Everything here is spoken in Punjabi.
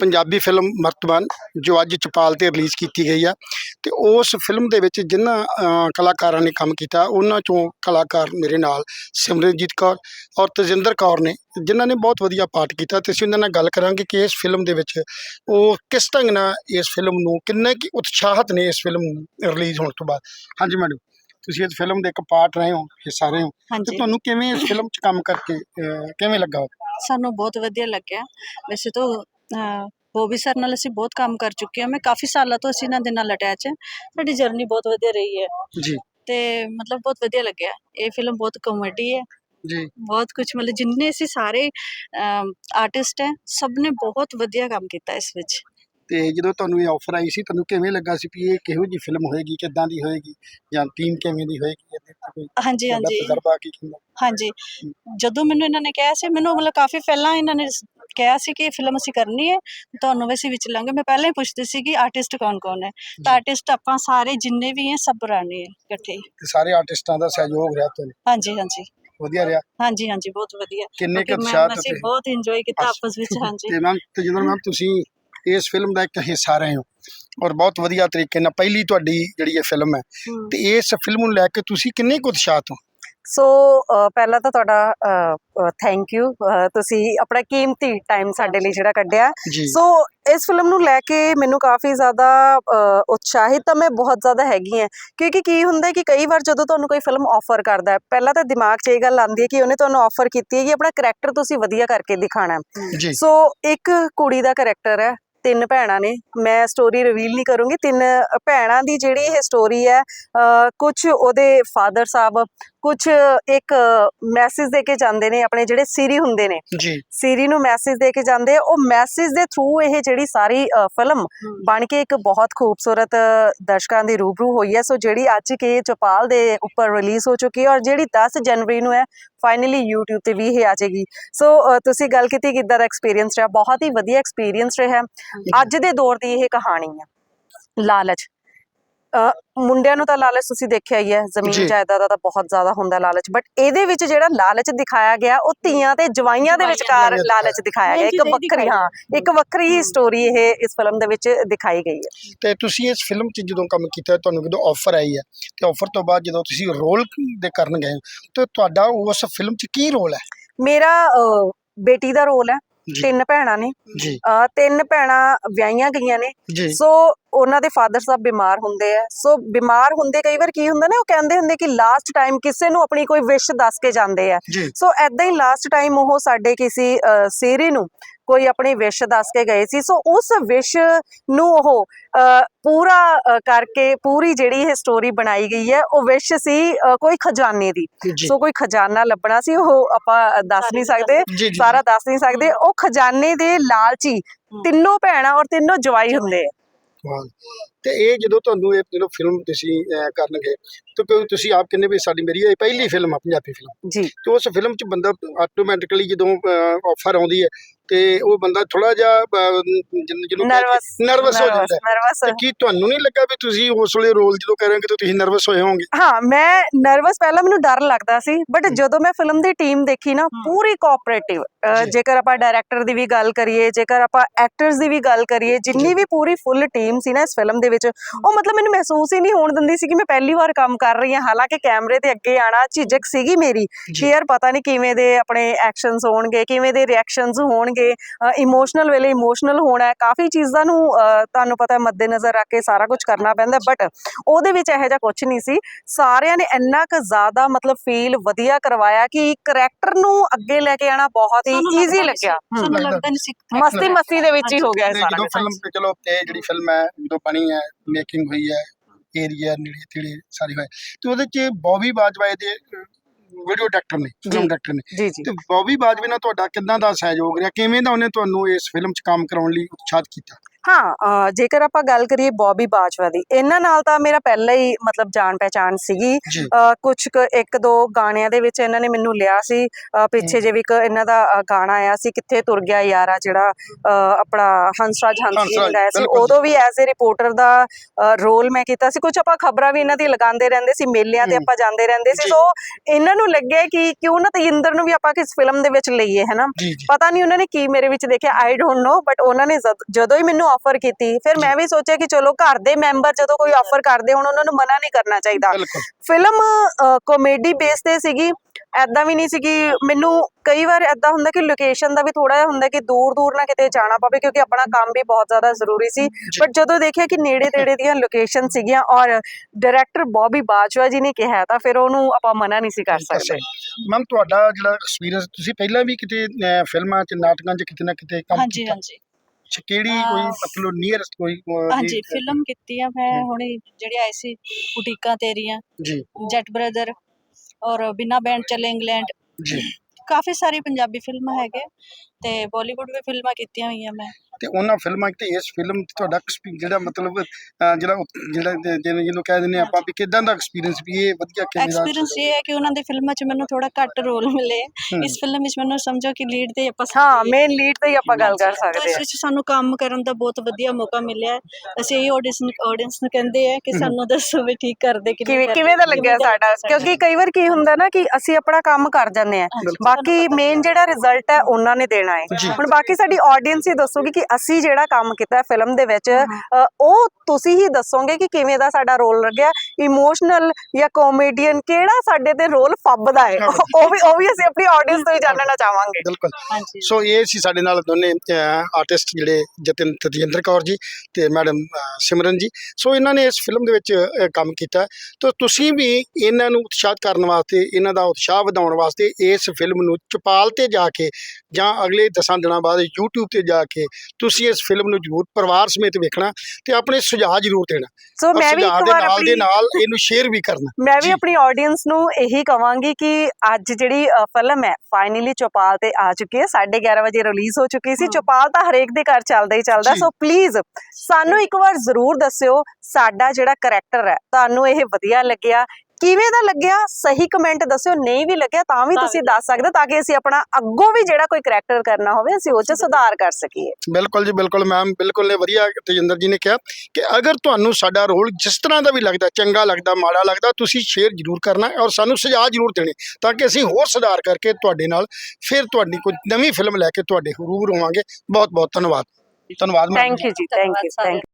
ਪੰਜਾਬੀ ਫਿਲਮ ਮਰਤਬਾਨ ਜੋ ਅੱਜ ਚਪਾਲ ਤੇ ਰਿਲੀਜ਼ ਕੀਤੀ ਗਈ ਆ ਤੇ ਉਸ ਫਿਲਮ ਦੇ ਵਿੱਚ ਜਿਨ੍ਹਾਂ ਕਲਾਕਾਰਾਂ ਨੇ ਕੰਮ ਕੀਤਾ ਉਹਨਾਂ ਚੋਂ ਕਲਾਕਾਰ ਮੇਰੇ ਨਾਲ ਸਿਮਰਨਜੀਤ ਕੌਰ ਔਰ ਤਜਿੰਦਰ ਕੌਰ ਨੇ ਜਿਨ੍ਹਾਂ ਨੇ ਬਹੁਤ ਵਧੀਆ ਪਾਰਟ ਕੀਤਾ ਤੇ ਅਸੀਂ ਉਹਨਾਂ ਨਾਲ ਗੱਲ ਕਰਾਂਗੇ ਕਿ ਇਸ ਫਿਲਮ ਦੇ ਵਿੱਚ ਉਹ ਕਿਸ ਢੰਗ ਨਾਲ ਇਸ ਫਿਲਮ ਨੂੰ ਕਿੰਨੇ ਕੀ ਉਤਸ਼ਾਹਤ ਨੇ ਇਸ ਫਿਲਮ ਰਿਲੀਜ਼ ਹੋਣ ਤੋਂ ਬਾਅਦ। ਹਾਂਜੀ ਮੈਡਮ ਤੁਸੀਂ ਇਸ ਫਿਲਮ ਦੇ ਇੱਕ ਪਾਰਟ ਰਹੇ ਹੋ ਹਿੱਸਾ ਰਹੇ ਹੋ ਤੇ ਤੁਹਾਨੂੰ ਕਿਵੇਂ ਇਸ ਫਿਲਮ 'ਚ ਕੰਮ ਕਰਕੇ ਕਿਵੇਂ ਲੱਗਾ ਸਾਨੂੰ ਬਹੁਤ ਵਧੀਆ ਲੱਗਿਆ। ਵੈਸੇ ਤਾਂ ਬੋਬੀ ਸਰ ਨਾਲ ਅਸੀਂ ਬਹੁਤ ਕੰਮ ਕਰ ਚੁੱਕੇ ਹਾਂ। ਮੈਂ ਕਾਫੀ ਸਾਲਾਂ ਤੋਂ ਅਸੀਂ ਇਹਨਾਂ ਦੇ ਨਾਲ ਅਟੈਚ ਹਾਂ। ਸਾਡੀ ਜਰਨੀ ਬਹੁਤ ਵਧੀਆ ਰਹੀ ਹੈ। ਜੀ। ਤੇ ਮਤਲਬ ਬਹੁਤ ਵਧੀਆ ਲੱਗਿਆ। ਇਹ ਫਿਲਮ ਬਹੁਤ ਕਾਮੇਡੀ ਹੈ। ਜੀ। ਬਹੁਤ ਕੁਝ ਮਤਲਬ ਜਿੰਨੇ ਅਸੀਂ ਸਾਰੇ ਆਰਟਿਸਟ ਹੈ ਸਭ ਨੇ ਬਹੁਤ ਵਧੀਆ ਕੰਮ ਕੀਤਾ ਇਸ ਵਿੱਚ। ਤੇ ਜਦੋਂ ਤੁਹਾਨੂੰ ਇਹ ਆਫਰ ਆਈ ਸੀ ਤੁਹਾਨੂੰ ਕਿਵੇਂ ਲੱਗਾ ਸੀ ਵੀ ਇਹ ਕਿਹੋ ਜੀ ਫਿਲਮ ਹੋਏਗੀ ਕਿੱਦਾਂ ਦੀ ਹੋਏਗੀ ਜਾਂ ਟੀਮ ਕਿਵੇਂ ਦੀ ਹੋਏਗੀ ਇਹਦੇ ਤੇ ਕੋਈ ਹਾਂਜੀ ਤੁਹਾਡਾ ਹਾਂਜੀ। ਤਜਰਬਾ ਕੀ ਹੁੰਦਾ? ਹਾਂਜੀ। ਜਦੋਂ ਮੈਨੂੰ ਇਹਨਾਂ ਨੇ ਕਿਹਾ ਸੀ ਮੈਨੂੰ ਮਤਲਬ ਕਾਫੀ ਪਹਿਲਾਂ ਇਹਨਾਂ ਨੇ ਸ- ਕਿਹਾ ਸੀ ਕਿ ਇਹ ਫਿਲਮ ਅਸੀਂ ਕਰਨੀ ਹੈ ਤੁਹਾਨੂੰ ਵੈਸੇ ਵਿੱਚ ਲਾਂਗੇ। ਮੈਂ ਪਹਿਲਾਂ ਹੀ ਪੁੱਛਦੀ ਸੀ ਕਿ ਆਰਟਿਸਟ ਕੌਣ ਕੌਣ ਹੈ? ਤਾਂ ਆਰਟਿਸਟ ਆਪਾਂ ਸਾਰੇ ਜਿੰਨੇ ਵੀ ਹੈ ਸਭ ਪੁਰਾਣੇ ਹੈ ਇਕੱਠੇ ਹੀ। ਤੇ ਸਾਰੇ ਆਰਟਿਸਟਾਂ ਦਾ ਸਹਿਯੋਗ ਰਿਹਾ ਤੁਹਾਨੂੰ? ਹਾਂਜੀ ਹਾਂਜੀ। ਵਧੀਆ ਰਿਹਾ? ਹਾਂਜੀ ਹਾਂਜੀ ਬਹੁਤ ਵਧੀਆ। ਕਿੰਨੇ ਕੁ ਕਿਉਂਕਿ ਉਤਸ਼ਾਹ ਅਸੀਂ ਤੇ ਬਹੁਤ ਇੰਜੋਏ ਕੀਤਾ ਅੱਛਾ। ਆਪਸ ਵਿੱਚ ਹਾਂਜੀ। ਤੇ ਮੈਮ ਤਜਿੰਦਰ ਮੈਮ ਤੁਸੀਂ ਇਸ ਫਿਲਮ ਦਾ ਇੱਕ ਹਿੱਸਾ ਰਹੇ ਹੋ। ਔਰ ਬਹੁਤ ਵਧੀਆ ਤਰੀਕੇ ਨਾਲ ਪਹਿਲੀ ਤੁਹਾਡੀ ਜਿਹੜੀ ਇਹ ਫਿਲਮ ਹੈ ਤੇ ਇਸ ਫਿਲਮ ਨੂੰ ਲੈ ਕੇ ਤੁਸੀਂ ਕਿੰਨੇ ਕੁ ਉਤਸ਼ਾਹਤ ਹੋ? ਸੋ ਪਹਿਲਾਂ ਤਾਂ ਤੁਹਾਡਾ ਥੈਂਕ ਯੂ ਤੁਸੀਂ ਆਪਣਾ ਕੀਮਤੀ ਟਾਈਮ ਸਾਡੇ ਲਈ ਜਿਹੜਾ ਕੱਢਿਆ। ਸੋ ਇਸ ਫਿਲਮ ਨੂੰ ਲੈ ਕੇ ਮੈਨੂੰ ਕਾਫੀ ਜ਼ਿਆਦਾ ਉਤਸ਼ਾਹਿਤ ਤਾਂ ਮੈਂ ਬਹੁਤ ਜ਼ਿਆਦਾ ਹੈਗੀ ਹਾਂ। ਕਿਉਂਕਿ ਕੀ ਹੁੰਦਾ ਕਿ ਕਈ ਵਾਰ ਜਦੋਂ ਤੁਹਾਨੂੰ ਕੋਈ ਫਿਲਮ ਆਫਰ ਕਰਦਾ ਹੈ ਪਹਿਲਾਂ ਤਾਂ ਦਿਮਾਗ 'ਚ ਇਹ ਗੱਲ ਆਉਂਦੀ ਹੈ ਕਿ ਉਹਨੇ ਤੁਹਾਨੂੰ ਆਫਰ ਕੀਤੀ ਹੈ ਕਿ ਆਪਣਾ ਕਰੈਕਟਰ ਤੁਸੀਂ ਵਧੀਆ ਕਰਕੇ ਦਿਖਾਣਾ ਸੋ ਇੱਕ ਕੁੜੀ ਦਾ ਕਰੈਕਟਰ ਹੈ ਤਿੰਨ ਭੈਣਾਂ ਨੇ, ਮੈਂ ਸਟੋਰੀ ਰਿਵੀਲ ਨਹੀਂ ਕਰੂੰਗੀ। ਤਿੰਨ ਭੈਣਾਂ ਦੀ ਜਿਹੜੀ ਇਹ ਸਟੋਰੀ ਹੈ ਕੁਝ ਉਹਦੇ ਫਾਦਰ ਸਾਹਿਬ ਕੁਝ ਇੱਕ ਮੈਸੇਜ ਦੇ ਕੇ ਜਾਂਦੇ ਨੇ ਆਪਣੇ ਜਿਹੜੇ ਸੀਰੀ ਹੁੰਦੇ ਨੇ। ਜੀ। ਸੀਰੀ ਨੂੰ ਮੈਸੇਜ ਦੇ ਕੇ ਜਾਂਦੇ ਉਹ ਮੈਸੇਜ ਦੇ ਥਰੂ ਇਹ ਜਿਹੜੀ ਸਾਰੀ ਫਿਲਮ ਬਣ ਕੇ ਇੱਕ ਬਹੁਤ ਖੂਬਸੂਰਤ ਦਰਸ਼ਕਾਂ ਦੀ ਰੂਬਰੂ ਹੋਈ ਹੈ। ਸੋ ਜਿਹੜੀ ਅੱਜ ਕੇ ਚਪਾਲ ਦੇ ਉੱਪਰ ਰਿਲੀਜ਼ ਹੋ ਚੁੱਕੀ ਹੈ ਔਰ ਜਿਹੜੀ 10 ਜਨਵਰੀ ਨੂੰ ਹੈ ਫਾਈਨਲੀ YouTube ਤੇ ਵੀ ਇਹ ਆ ਜਾਏਗੀ। ਸੋ ਤੁਸੀਂ ਗੱਲ ਕੀਤੀ ਕਿੱਦਾਂ ਦਾ ਐਕਸਪੀਰੀਅੰਸ ਰਿਹਾ? ਬਹੁਤ ਹੀ ਵਧੀਆ ਐਕਸਪੀਰੀਅੰਸ ਰਿਹਾ। ਅੱਜ ਦੇ ਦੌਰ ਦੀ ਇਹ ਕਹਾਣੀ ਹੈ। ਲਾਲਚ। ਮੁੰਡਿਆਂ ਨੂੰ ਤਾਂ ਲਾਲਚ ਤੁਸੀਂ ਦੇਖਿਆ ਹੀ ਹੈ। ਜ਼ਮੀਨ ਜਾਇਦਾਦ ਦਾ ਤਾਂ ਬਹੁਤ ਜ਼ਿਆਦਾ ਹੁੰਦਾ ਲਾਲਚ ਬਟ ਇਹਦੇ ਵਿੱਚ ਜਿਹੜਾ ਲਾਲਚ ਦਿਖਾਇਆ ਗਿਆ ਉਹ ਧੀਆਂ ਤੇ ਜਵਾਈਆਂ ਦੇ ਵਿਚਕਾਰ ਲਾਲਚ ਦਿਖਾਇਆ ਗਿਆ। ਇੱਕ ਵੱਖਰੀ ਹਾਂ ਇੱਕ ਵੱਖਰੀ ਹੀ ਸਟੋਰੀ ਇਹ ਇਸ ਫਿਲਮ ਦੇ ਵਿੱਚ ਦਿਖਾਈ ਗਈ ਹੈ। ਤੇ ਤੁਸੀਂ ਇਸ ਫਿਲਮ 'ਚ ਜਦੋਂ ਕੰਮ ਕੀਤਾ ਤੁਹਾਨੂੰ ਜਦੋਂ ਆਫਰ ਆਈ ਹੈ? ਤੇ ਆਫਰ ਤੋਂ ਬਾਅਦ ਜਦੋਂ ਤੁਸੀਂ ਰੋਲ ਦੇ ਕਰਨ ਗਏ ਤੇ ਤੁਹਾਡਾ ਉਸ ਫਿਲਮ 'ਚ ਕੀ ਰੋਲ ਹੈ? ਮੇਰਾ ਬੇਟੀ ਦਾ ਰੋਲ ਹੈ। ਤਿੰਨ ਭੈਣਾਂ ਨੇ। ਜੀ। ਤਿੰਨ ਭੈਣਾਂ ਵਿਆਹੀਆਂ ਗਈਆਂ ਨੇ। ਸੋ ਉਹਨਾਂ ਦੇ ਫਾਦਰ ਸਾਹਿਬ ਬਿਮਾਰ ਹੁੰਦੇ ਆ। ਸੋ ਬਿਮਾਰ ਹੁੰਦੇ ਕਈ ਵਾਰ ਕੀ ਹੁੰਦਾ ਨਾ ਉਹ ਕਹਿੰਦੇ ਹੁੰਦੇ ਕਿ ਲਾਸਟ ਟਾਈਮ ਕਿਸੇ ਨੂੰ ਆਪਣੀ ਕੋਈ ਵਿਸ਼ ਦੱਸ ਕੇ ਜਾਂਦੇ ਆ। ਸੋ ਐਦਾਂ ਹੀ ਲਾਸਟ ਟਾਈਮ ਉਹ ਸਾਡੇ ਕਿਸੇ ਸੀਰੀ ਨੂੰ ਕੋਈ ਆਪਣੀ ਵਿਸ਼ ਦੱਸ ਕੇ ਗਏ ਸੀ। ਸੋ ਉਸ ਵਿਸ਼ ਨੂੰ ਉਹ ਪੂਰਾ ਕਰਕੇ ਪੂਰੀ ਜਿਹੜੀ ਇਹ ਸਟੋਰੀ ਬਣਾਈ ਗਈ ਹੈ ਉਹ ਵਿਸ਼ ਸੀ ਕੋਈ ਖਜ਼ਾਨੇ ਦੀ। ਸੋ ਕੋਈ ਖਜ਼ਾਨਾ ਲੱਭਣਾ ਸੀ ਉਹ ਆਪਾਂ ਦੱਸ ਨਹੀਂ ਸਕਦੇ ਸਾਰਾ ਦੱਸ ਨਹੀਂ ਸਕਦੇ। ਉਹ ਖਜ਼ਾਨੇ ਦੇ ਲਾਲਚੀ ਤਿੰਨੋਂ ਭੈਣਾਂ ਔਰ ਤਿੰਨੋਂ ਜਵਾਈ ਹੁੰਦੇ ਆ। ਤੇ ਇਹ ਜਦੋਂ ਤੁਹਾਨੂੰ ਇਹ ਜਦੋਂ ਫਿਲਮ ਤੁਸੀਂ ਤੇ ਕਿਉਂਕਿ ਤੁਸੀਂ ਆਪ ਕਿੰਨੇ ਵੀ ਸਾਡੀ ਮੇਰੀ ਇਹ ਪਹਿਲੀ ਫਿਲਮ ਆ ਪੰਜਾਬੀ ਫਿਲਮ ਜੀ। ਤੇ ਉਸ ਫਿਲਮ 'ਚ ਬੰਦਾ ਆਟੋਮੈਟਿਕਲੀ ਜਦੋਂ ਆਫਰ ਆਉਂਦੀ ਹੈ ਤੇ ਉਹ ਬੰਦਾ ਥੋੜਾ ਜਿਹਾ ਅਹ, ਜਿਹਨੂੰ ਜਿਹਨੂੰ ਨਰਵਸ ਨਰਵਸ ਹੋ ਜਾਂਦਾ ਹੈ। ਨਰਵਸ ਤੇ ਕੀ ਤੁਹਾਨੂੰ ਨਹੀਂ ਲੱਗਾ ਵੀ ਤੁਸੀਂ ਉਸ ਵੇਲੇ ਰੋਲ ਜਦੋਂ ਕਰਾਂਗੇ ਤਾਂ ਤੁਸੀਂ ਨਰਵਸ ਹੋਏ ਹੋਵੋਗੇ ਹਾਂ ਮੈਂ ਨਰਵਸ ਪਹਿਲਾਂ ਮੈਨੂੰ ਡਰ ਲੱਗਦਾ ਸੀ ਬਟ। ਜਦੋਂ ਮੈਂ ਫਿਲਮ ਦੀ ਟੀਮ ਦੇਖੀ ਨਾ ਹਮ। ਪੂਰੀ ਕੋਆਪਰੇਟਿਵ ਜੀ। ਜੇਕਰ ਆਪਾਂ ਡਾਇਰੈਕਟਰ ਦੀ ਵੀ ਗੱਲ ਕਰੀਏ ਜੇਕਰ ਆਪਾਂ ਐਕਟਰਸ ਦੀ ਵੀ ਗੱਲ ਕਰੀਏ ਜਿੰਨੀ। ਵੀ ਪੂਰੀ ਫੁੱਲ ਟੀਮ ਸੀ ਨਾ ਇਸ ਫਿਲਮ ਦੇ ਵਿੱਚ ਉਹ ਮਤਲਬ ਮੈਨੂੰ ਮਹਿਸੂਸ ਹੀ ਨਹੀਂ ਹੋਣ ਦਿੰਦੀ ਸੀ ਕਿ ਮੈਂ ਪਹਿਲੀ ਵਾਰ ਕੰਮ ਕਰ ਰਹੀ ਹਾਂ ਹਾਲਾਂਕਿ ਕੈਮਰੇ ਤੇ ਅੱਗੇ ਆਣਾ ਝਿਜਕ ਸੀਗੀ ਮੇਰੀ। ਕਿ ਯਾਰ ਪਤਾ ਨਹੀਂ ਕਿਵੇਂ ਦੇ ਆਪਣੇ ਐਕਸ਼ਨਸ ਹੋਣਗੇ ਕਿਵੇਂ ਦੇ ਰਿਐਕਸ਼ਨਸ ਹੋਣਗੇ ਇਮੋਸ਼ਨਲ ਵੇਲੇ ਇਮੋਸ਼ਨਲ ਹੋਣਾ ਹੈ। ਕਾਫੀ ਚੀਜ਼ਾਂ ਨੂੰ ਤੁਹਾਨੂੰ ਪਤਾ ਹੈ ਮੱਦੇਨਜ਼ਰ ਰੱਖ ਕੇ ਸਾਰਾ ਕੁਝ ਕਰਨਾ ਪੈਂਦਾ। ਬਟ ਉਹਦੇ ਵਿੱਚ ਇਹੋ ਜਿਹਾ ਕੁਝ ਨਹੀਂ ਸੀ। ਸਾਰਿਆਂ ਨੇ ਇੰਨਾ ਕੁ ਜ਼ਿਆਦਾ ਮਤਲਬ ਫੀਲ ਵਧੀਆ ਕਰਵਾਇਆ ਕਿ ਕਰੈਕਟਰ ਨੂੰ ਅੱਗੇ ਲੈ ਕੇ ਆਣਾ ਬਹੁਤ ਹੀ ਈਜ਼ੀ ਲੱਗਿਆ। ਸਾਨੂੰ ਲੱਗਦਾ। ਨਹੀਂ ਸੀ ਮਸਤੀ ਮਸਤੀ ਦੇ ਵਿੱਚ ਹੀ ਹੋ ਗਿਆ ਸਾਰਾ ਜਦੋਂ। ਫਿਲਮ ਤੇ ਚਲੋ ਇਹ ਜਿਹੜੀ ਫਿਲਮ ਹੈ ਜਦੋਂ ਬਣੀ ਹੈ ਮੇਕਿੰਗ ਹੋਈ ਹੈ ਏਰੀਆ ਨੇੜੇ ਤੇੜੇ ਸਾਰੇ ਹੋਏ ਤੇ ਉਹਦੇ 'ਚ ਬੌਬੀ ਬਾਜਵਾ ਦੇ ਵੀਡੀਓ ਡਾਇਰੈਕਟਰ ਨੇ ਫਿਲਮ ਜੀ। ਡਾਇਰੈਕਟਰ ਨੇ। ਤੇ ਬੌਬੀ ਬਾਜਵੇ ਨਾਲ ਤੁਹਾਡਾ ਕਿੰਨਾ ਦਾ ਸਹਿਯੋਗ ਰਿਹਾ? ਕਿਵੇਂ ਦਾ ਉਹਨੇ ਤੁਹਾਨੂੰ ਇਸ ਫਿਲਮ 'ਚ ਕੰਮ ਕਰਾਉਣ ਲਈ ਉਤਸ਼ਾਹਿਤ ਕੀਤਾ? ਹਾਂ ਜੇਕਰ ਆਪਾਂ ਗੱਲ ਕਰੀਏ ਬੌਬੀ ਬਾਜਵਾ ਦੀ ਇਹਨਾਂ ਨਾਲ ਤਾਂ ਮੇਰਾ ਪਹਿਲਾਂ ਹੀ ਮਤਲਬ ਜਾਣ ਪਹਿਚਾਣ ਸੀਗੀ। ਜੀ। ਅ, ਕੁਛ ਕੁ ਇੱਕ ਦੋ ਗਾਣਿਆਂ ਦੇ ਵਿੱਚ ਇਹਨਾਂ ਨੇ ਮੈਨੂੰ ਲਿਆ ਸੀ। ਪਿੱਛੇ ਜੇ ਵੀ ਇੱਕ ਇਹਨਾਂ ਦਾ ਗਾਣਾ ਆਇਆ ਸੀ ਕਿੱਥੇ ਤੁਰ ਗਿਆ ਯਾਰਾ ਜਿਹੜਾ ਆਪਣਾ ਹੰਸਰਾਜ ਹੰਸ ਨੇ ਗਾਇਆ ਸੀ। ਉਦੋਂ ਵੀ ਐਜ਼ ਅ ਰਿਪੋਰਟਰ ਦਾ ਰੋਲ ਮੈਂ ਕੀਤਾ ਸੀ। ਕੁਝ ਆਪਾਂ ਖਬਰਾਂ ਵੀ ਇਹਨਾਂ ਦੀ ਲਗਾਉਂਦੇ ਰਹਿੰਦੇ ਸੀ ਮੇਲਿਆਂ ਤੇ। ਆਪਾਂ ਜਾਂਦੇ ਰਹਿੰਦੇ ਸੀ। ਸੋ ਇਹਨਾਂ ਨੂੰ ਲੱਗਿਆ ਕਿ ਕਿਉਂ ਨਾ ਤੇਜਿੰਦਰ ਨੂੰ ਵੀ ਆਪਾਂ ਕਿਸ ਫਿਲਮ ਦੇ ਵਿੱਚ ਲਈਏ ਹੈ ਨਾ ਪਤਾ ਨਹੀਂ ਉਹਨਾਂ ਨੇ ਕੀ ਮੇਰੇ ਵਿੱਚ ਦੇਖਿਆ ਆਈ ਡੋਨਟ ਨੋ ਬਟ ਉਹਨਾਂ ਨੇ ਜਦੋਂ ਹੀ ਮੈਨੂੰ ਆਫਰ ਕੀਤੀ। ਫਿਰ ਮੈਂ ਵੀ ਸੋਚਿਆ ਕਿ ਚਲੋ ਘਰ ਦੇ ਮੈਂਬਰ ਜਦੋਂ ਕੋਈ ਆਫਰ ਕਰਦੇ ਹੁਣ ਉਹਨਾਂ ਨੂੰ ਮਨਾ ਨਹੀਂ ਕਰਨਾ ਚਾਹੀਦਾ। ਫਿਲਮ ਕਾਮੇਡੀ ਬੇਸ ਤੇ ਸੀਗੀ। ਐਦਾਂ ਵੀ ਨਹੀਂ ਸੀਗੀ। ਮੈਨੂੰ ਕਈ ਵਾਰ ਐਦਾਂ ਹੁੰਦਾ ਕਿ ਲੋਕੇਸ਼ਨ ਦਾ ਵੀ ਥੋੜਾ ਜਿਹਾ ਹੁੰਦਾ ਕਿ ਦੂਰ ਦੂਰ ਨਾ ਕਿਤੇ ਜਾਣਾ ਪਵੇ ਕਿਉਂਕਿ ਆਪਣਾ ਕੰਮ ਵੀ ਬਹੁਤ ਜ਼ਿਆਦਾ ਜ਼ਰੂਰੀ ਸੀ। ਬਟ ਜਦੋਂ ਦੇਖਿਆ ਕਿ ਨੇੜੇ ਤੇੜੇ ਦੀਆਂ ਲੋਕੇਸ਼ਨ ਸੀਗੀਆਂ ਔਰ ਡਾਇਰੈਕਟਰ ਬੌਬੀ ਬਾਜਵਾ ਜੀ ਨੇ ਕਿਹਾ ਤਾਂ ਫਿਰ ਉਹਨੂੰ ਆਪਾਂ ਮਨਾ ਨਹੀਂ ਸੀ ਕਰ ਸਕਦੇ। ਮੈਮ ਤੁਹਾਡਾ ਜਿਹੜਾ ਐਕਸਪੀਰੀਅੰਸ ਤੁਸੀਂ ਪਹਿਲਾਂ ਵੀ ਕਿਤੇ ਫਿਲਮਾਂ 'ਚ ਨਾਟਕਾਂ 'ਚ ਕਿਤੇ ਨਾ ਕਿਤੇ ਕੰਮ ਹਾਂਜੀ ਕੀਤਾ? ਹਾਂਜੀ। ਅੱਛਾ, ਕਿਹੜੀ ਅਹ, ਕੋਈ ਮਤਲਬ ਨੀਅਰਸਟ ਕੋਈ ਅਹ, ਹਾਂਜੀ ਫਿਲਮ ਕੀਤੀ ਆ ਮੈਂ ਹਮ। ਹੁਣੇ ਜਿਹੜੇ ਆਏ ਸੀ ਬੁਟੀਕਾਂ ਤੇਰੀਆਂ ਜੀ। ਜੱਟ ਬ੍ਰਦਰ ਔਰ ਬਿਨਾ ਬੈਂਡ ਚੱਲੇ ਇੰਗਲੈਂਡ। ਜੀ। ਕਾਫੀ ਸਾਰੀ ਪੰਜਾਬੀ ਫਿਲਮਾਂ ਹੈਗੇ ਤੇ ਬਾਲੀਵੁੱਡ ਵੀ ਫਿਲਮਾਂ ਕੀਤੀਆਂ ਹੋਈਆਂ ਮੈਂ। ਤੇ ਉਹਨਾਂ ਫਿਲਮਾਂ ਤੇ ਇਸ ਫਿਲਮ ਤੇ ਤੁਹਾਡਾ ਜਿਹੜਾ ਮਤਲਬ ਜਿਹੜਾ ਜਿਹੜਾ ਜਿਹਨੂੰ ਜਿਹਨੂੰ ਕਹਿ ਦਿੰਦੇ ਆਪਾਂ ਵੀ ਕਿਦਾਂ ਦਾ ਐਕਸਪੀਰੀਅੰਸ ਵੀ ਇਹ ਵਧੀਆ ਕਿਵੇਂ ਦਾ ਐਕਸਪੀਰੀਅੰਸ ਇਹ ਹੈ ਕਿ ਉਹਨਾਂ ਦੀ ਫਿਲਮਾਂ 'ਚ ਮੈਨੂੰ ਥੋੜਾ ਘੱਟ ਰੋਲ ਮਿਲੇ। ਇਸ ਫਿਲਮ ਵਿੱਚ ਮੈਨੂੰ ਸਮਝੋ ਕਿ ਲੀਡ ਤੇ ਆਪਾਂ ਹਾਂ ਮੇਨ ਲੀਡ ਤੇ ਹੀ ਆਪਾਂ ਗੱਲ ਕਰ ਤਾਂ ਸਕਦੇ ਇਸ ਵਿੱਚ ਸਾਨੂੰ ਕੰਮ ਕਰਨ ਦਾ ਬਹੁਤ ਵਧੀਆ ਮੌਕਾ ਮਿਲਿਆ ਅਸੀਂ ਇਹ ਆਡੀਅੰਸ ਨੂੰ ਕਹਿੰਦੇ ਆ ਕਿ ਸਾਨੂੰ ਦੱਸੋ ਵੀ ਠੀਕ ਕਰਦੇ ਕਿ ਕਿਵੇਂ ਕਿਵੇਂ ਦਾ ਲੱਗਿਆ ਸਾਡਾ? ਕਿਉਂਕਿ ਕਈ ਵਾਰ ਕੀ ਹੁੰਦਾ ਨਾ ਕਿ ਅਸੀਂ ਆਪਣਾ ਕੰਮ ਕਰ ਜਾਂਦੇ ਆ ਬਾਕੀ ਮੇਨ ਜਿਹੜਾ ਰਿਜ਼ਲਟ ਹੈ ਉਹਨਾਂ ਨੇ ਦੇਣਾ ਹੈ। ਹੁਣ ਬਾਕੀ ਸਾਡੀ ਆਡੀਅנס ਹੀ ਦੱਸੂਗੀ ਕਿ ਅਸੀਂ ਜਿਹੜਾ ਕੰਮ ਕੀਤਾ ਫਿਲਮ ਦੇ ਵਿੱਚ ਉਹ ਤੁਸੀਂ ਹੀ ਦੱਸੋਗੇ ਕਿ ਕਿਵੇਂ ਦਾ ਸਾਡਾ ਰੋਲ ਲੱਗਿਆ? ਇਮੋਸ਼ਨਲ ਜਾਂ ਕਾਮੇਡੀਅਨ ਕਿਹੜਾ ਸਾਡੇ ਤੇ ਰੋਲ ਫੱਬਦਾ ਹੈ ਉਹ ਵੀ ਉਹ ਵੀ ਅਸੀਂ ਆਪਣੀ ਆਡੀਅנס ਤੋਂ ਹੀ ਜਾਣਨਾ ਚਾਹਾਂਗੇ। ਬਿਲਕੁਲ। ਹਾਂਜੀ। ਸੋ ਇਹ ਸੀ ਸਾਡੇ ਨਾਲ ਦੋਨੇ ਆਰਟਿਸਟ ਜਿਹੜੇ ਜਤਿਨ ਤਜਿੰਦਰ ਕੌਰ ਜੀ ਤੇ ਮੈਡਮ ਸਿਮਰਨ ਜੀ। ਸੋ ਇਹਨਾਂ ਨੇ ਇਸ ਫਿਲਮ ਦੇ ਵਿੱਚ ਕੰਮ ਕੀਤਾ। ਤਾਂ ਤੁਸੀਂ ਵੀ ਇਹਨਾਂ ਨੂੰ ਉਤਸ਼ਾਹਿਤ ਕਰਨ ਵਾਸਤੇ ਇਹਨਾਂ ਦਾ ਉਤਸ਼ਾਹ ਵਧਾਉਣ ਵਾਸਤੇ ਇਸ ਫਿਲਮ ਨੂੰ ਚਪਾਲ ਤੇ ਜਾ ਕੇ ਜਾਂ ਅਗਲੇ 10 ਦਿਨਾਂ ਬਾਅਦ YouTube ਤੇ ਜਾ ਕੇ ਤੁਸੀਂ ਇਸ ਫਿਲਮ ਨੂੰ ਜ਼ਰੂਰ ਪਰਿਵਾਰ ਸਮੇਤ ਵੇਖਣਾ ਤੇ ਆਪਣੇ ਸੁਝਾਅ ਜ਼ਰੂਰ ਦੇਣਾ। ਸੋ ਮੈਂ ਵੀ ਇੱਕ ਵਾਰ ਦੇ ਆਪਣੀ ਨਾਲ ਇਹਨੂੰ ਸ਼ੇਅਰ ਵੀ ਕਰਨਾ। ਮੈਂ ਵੀ। ਆਪਣੀ ਆਡੀਅנס ਨੂੰ ਇਹੀ ਕਵਾਂਗੀ ਕਿ ਅੱਜ ਜਿਹੜੀ ਫਿਲਮ ਹੈ ਫਾਈਨਲੀ ਚੌਪਾਲ ਤੇ ਆ ਚੁੱਕੀ ਹੈ। 11:30 ਵਜੇ ਰਿਲੀਜ਼ ਹੋ ਚੁੱਕੀ ਸੀ। ਚੌਪਾਲ ਤਾਂ ਹਰੇਕ ਦੇ ਘਰ ਚੱਲਦਾ ਹੀ ਚੱਲਦਾ। ਸੋ ਪਲੀਜ਼ ਸਾਨੂੰ ਇੱਕ ਵਾਰ ਜ਼ਰੂਰ ਦੱਸਿਓ ਸਾਡਾ ਜਿਹੜਾ ਕਰੈਕਟਰ ਹੈ। ਤੁਹਾਨੂੰ ਇਹ ਵਧੀਆ ਲੱਗਿਆ। ਕਿਵੇਂ ਦਾ ਲੱਗਿਆ? ਸਹੀ ਕਮੈਂਟ ਦੱਸਿਓ ਨਹੀਂ ਵੀ ਲੱਗਿਆ ਤਾਂ ਵੀ ਤੁਸੀਂ ਦੱਸ ਸਕਦੇ ਤਾਂ ਕਿ ਅਸੀਂ ਆਪਣਾ ਅੱਗੋਂ ਵੀ ਜਿਹੜਾ ਕੋਈ ਕਰੈਕਟਰ ਕਰਨਾ ਹੋਵੇ ਅਸੀਂ ਉਹ 'ਚ ਸੁਧਾਰ ਕਰ ਸਕੀਏ। ਬਿਲਕੁਲ ਜੀ ਬਿਲਕੁਲ ਮੈਮ ਬਿਲਕੁਲ ਨੇ ਵਧੀਆ ਤੇਜਿੰਦਰ ਜੀ ਨੇ ਕਿਹਾ ਕਿ ਅਗਰ ਤੁਹਾਨੂੰ ਸਾਡਾ ਰੋਲ ਜਿਸ ਤਰ੍ਹਾਂ ਦਾ ਵੀ ਲੱਗਦਾ ਚੰਗਾ ਲੱਗਦਾ ਮਾੜਾ ਲੱਗਦਾ ਤੁਸੀਂ ਸ਼ੇਅਰ ਜ਼ਰੂਰ ਕਰਨਾ ਔਰ ਸਾਨੂੰ ਸੁਝਾਅ ਜ਼ਰੂਰ ਦੇਣੇ ਤਾਂ ਕਿ ਅਸੀਂ ਹੋਰ ਸੁਧਾਰ ਕਰਕੇ ਤੁਹਾਡੇ ਨਾਲ ਫਿਰ ਤੁਹਾਡੀ ਕੋਈ ਨਵੀਂ ਫਿਲਮ ਲੈ ਕੇ ਤੁਹਾਡੇ ਰੂਬਰੂ ਹੋਵਾਂਗੇ। ਬਹੁਤ ਬਹੁਤ ਧੰਨਵਾਦ। ਧੰਨਵਾਦ ਮੈਮ ਥੈਂਕ ਯੂ ਜੀ ਥੈਂਕ ਯੂ ਥੈਂਕ